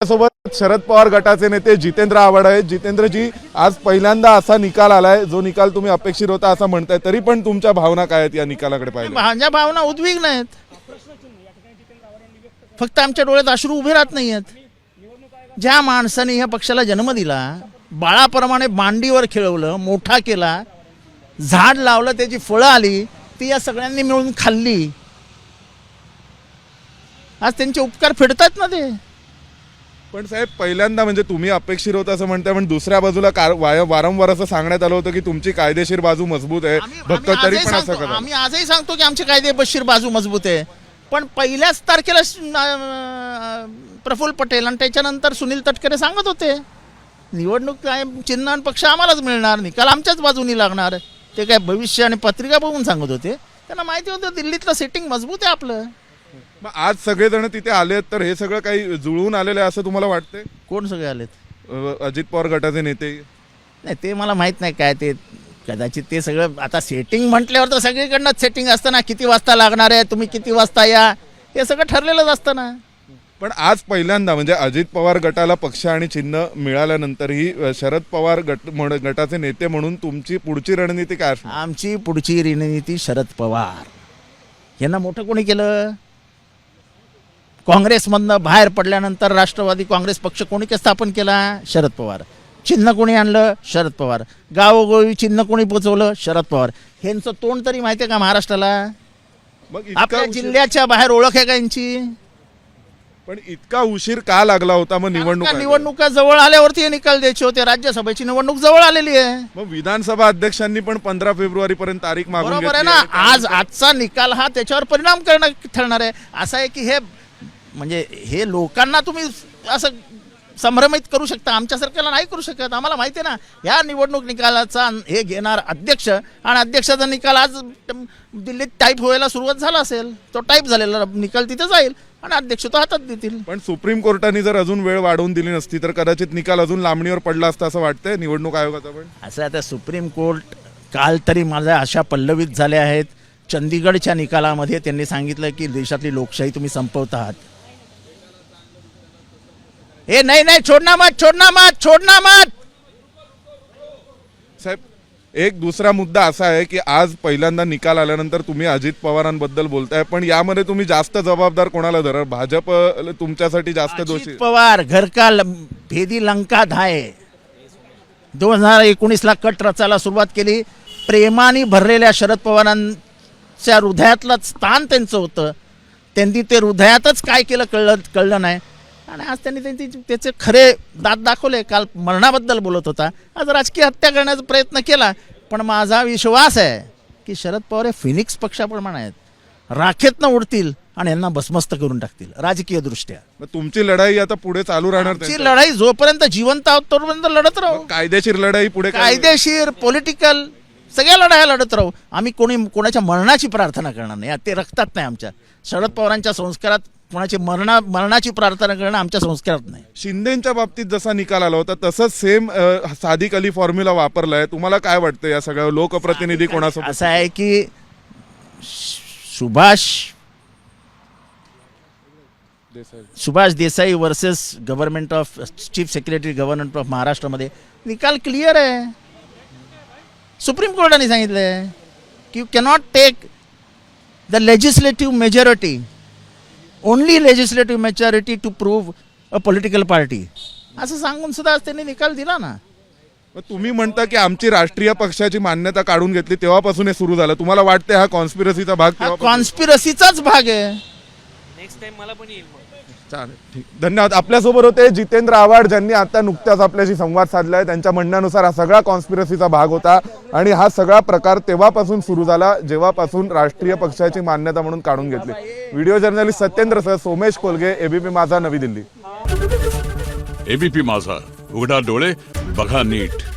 सोबत शरद पवार गटाचे नेते जितेंद्र आव्हाड आहेत. जितेंद्रजी आज पहिल्यांदा असा निकाल आलाय जो निकाल तुम्ही अपेक्षित होता असं म्हणताय तरी पण तुमच्या भावना काय आहेत या निकालाकडे पाहिजे माझ्या भावना उद्विग्न आहेत फक्त आमच्या डोळ्यात अश्रू उभे राहत नाही आहेत ज्या माणसाने ह्या पक्षाला जन्म दिला बाळाप्रमाणे मांडीवर खेळवलं मोठा केला झाड लावलं त्याची फळं आली ती या सगळ्यांनी मिळून खाल्ली. आज त्यांचे उपकार फेडतात ना ते? पण साहेब पहिल्यांदा म्हणजे तुम्ही अपेक्षित होतं असं म्हणताय पण दुसऱ्या बाजूला कार- वाय- वारंवार असं सांगण्यात आलं होतं की तुमची कायदेशीर बाजू मजबूत आहे. आम्ही- फक्त आम्ही तरी आजही पण असं सांगतो- करा आम्ही आजही सांगतो की आमचे कायदे बशीर बाजू मजबूत आहे. पण पहिल्याच तारखेला अं, प्रफुल्ल पटेल आणि त्याच्यानंतर सुनील तटकरे सांगत होते निवडणूक काय चिन्ह आणि पक्ष आम्हालाच मिळणार निकाल आमच्याच बाजूनी लागणार ते काय भविष्य आणि पत्रिका बघून सांगत होते? त्यांना माहिती होतं दिल्लीतलं सेटिंग मजबूत आहे आपलं. मग आज सगळेजण तिथे आलेत तर हे सगळं काही जुळून आलेलं आहे असं तुम्हाला वाटतंय? कोण सगळे आलेत? अ, अजित पवार गटाचे नेते. नाही ते मला माहीत नाही काय ते. कदाचित ते सगळं आता सेटिंग म्हटल्यावर तर सगळीकडनं सेटिंग असतं ना. किती वाजता लागणार आहे तुम्ही किती वाजता या? हे सगळं ठरलेलंच असतं ना. पण आज पहिल्यांदा म्हणजे अजित पवार गटाला पक्ष आणि चिन्ह मिळाल्यानंतरही अ, शरद पवार गट म्हण- गटाचे नेते म्हणून तुमची पुढची रणनीती काय असणार? आमची पुढची रणनीती शरद पवार. यांना मोठं कोणी केलं? काँग्रेसमधनं बाहेर पडल्यानंतर राष्ट्रवादी काँग्रेस पक्ष कोणी काय स्थापन केला? शरद पवार. चिन्ह कोणी आणलं? शरद पवार. गावोगावी चिन्ह कोणी पोचवलं? शरद पवार. ह्यांचं तोंड तरी माहिती आहे का महाराष्ट्राला? मग आपल्या जिल्ह्याच्या बाहेर ओळख आहे का यांची? पण इतका उशीर का लागला होता मग निवडणूक? निवडणुका जवळ आल्यावरती हे निकाल द्यायचे होते. राज्यसभेची निवडणूक जवळ आलेली आहे. मग विधानसभा अध्यक्षांनी पण पंधरा फेब्रुवारी पर्यंत तारीख मागून बरोबर आहे घेतली ना. आज आजचा निकाल हा त्याच्यावर परिणाम करणं ठरणार आहे. असं आहे की हे म्हणजे हे लोकांना तुम्ही असं संभ्रमित करू शकता आमच्यासारख्याला नाही करू शकत. आम्हाला माहिती आहे ना या निवडणूक निकालाचा हे घेणार अध्यक्ष आणि अध्यक्षाचा निकाल आज दिल्लीत टाईप व्हायला सुरुवात झाला असेल तो टाईप झालेला निकाल तिथे जाईल आणि अध्यक्ष तो हातात देतील. पण सुप्रीम कोर्टाने जर अजून वेळ वाढवून दिली नसती तर कदाचित निकाल अजून लांबणीवर पडला असता असं वाटतंय निवडणूक आयोगाचा पण? असं आता सुप्रीम कोर्ट काल तरी माझ्या आशा पल्लवित झाल्या आहेत. चंदीगडच्या निकालामध्ये त्यांनी सांगितलं की देशातली लोकशाही तुम्ही संपवत आहात. ए नाही नाही छोडना मत छोडना मत छोडना मत. साहेब एक दुसरा मुद्दा असा आहे की आज पहिल्यांदा निकाल आल्यानंतर तुम्ही अजित पवारांबद्दल बोलताय पण यामध्ये तुम्ही जास्त जबाबदार कोणाला धरा भाजप तुमच्यासाठी जास्त दोषी पवार घर का भेदी लंका धाय. दोन हजार एकोणीसला कट रचायला सुरुवात केली. प्रेमाने भरलेल्या शरद पवारांच्या हृदयातलं स्थान त्यांचं होतं. त्यांनी ते हृदयातच काय केलं कळलं कळलं नाही. आणि आज त्यांनी त्यांची त्याचे खरे दात दाखवले. काल मरणाबद्दल बोलत होता. आज राजकीय हत्या करण्याचा प्रयत्न केला. पण माझा विश्वास आहे की शरद पवार हे फिनिक्स पक्षाप्रमाणे आहेत. राखेतनं उडतील आणि यांना भस्मस्त करून टाकतील राजकीय दृष्ट्या तुमची लढाई आता पुढे चालू राहणार त्यांच्या- लढाई जोपर्यंत जिवंत आहोत तोपर्यंत लढत राहू. कायदेशीर लढाई पुढे काय- कायदेशीर पॉलिटिकल सगळ्या लढाया लढत राहू. आम्ही कोणी कोणाच्या मरणाची प्रार्थना करणार नाही. ते रक्तात नाही आमच्या. शरद पवारांच्या संस्कारात कोणाची मरणा मरणाची प्रार्थना करणं आमच्या संस्कारात नाही. शिंदेच्या बाबतीत जसा निकाल आला होता तसंच सेम सादिक अली फॉर्म्युला वापरलाय. तुम्हाला काय वाटतं या सगळ्या लोकप्रतिनिधी कोणासोबत? असं आहे की Subhash Subhash Desai versus government of chief secretary government of महाराष्ट्रामध्ये निकाल क्लिअर आहे. सुप्रीम कोर्टाने सांगितलंय की you cannot take the legislative majority only legislative majority to prove a political party असं सांगून सुद्धा आज त्यांनी निकाल दिला ना. मग तुम्ही म्हणता की आमची राष्ट्रीय पक्षाची मान्यता काढून घेतली तेव्हापासून हे सुरू झालं. तुम्हाला वाटतंय हा कॉन्स्पिरसीचा भाग हा तेव्हापासून- कॉन्स्पिरसीचाच भाग आहे. नेक्स्ट टाइम मला पण येईल मग. चालेल ठीक. धन्यवाद. आपल्यासोबत होते जितेंद्र आव्हाड ज्यांनी आता नुकत्याच आपल्याशी संवाद साधलाय. त्यांच्या म्हणण्यानुसार हा सगळा कॉन्स्पिरसीचा भाग होता आणि हा सगळा प्रकार तेव्हापासून सुरू झाला जेव्हापासून राष्ट्रीय पक्षाची मान्यता म्हणून काढून घेतली. व्हिडिओ जर्नलिस्ट सत्येंद्र सह सोमेश कोलगे एबीपी माझा नवी दिल्ली. एबीपी माझा. उघडा डोळे बघा नीट.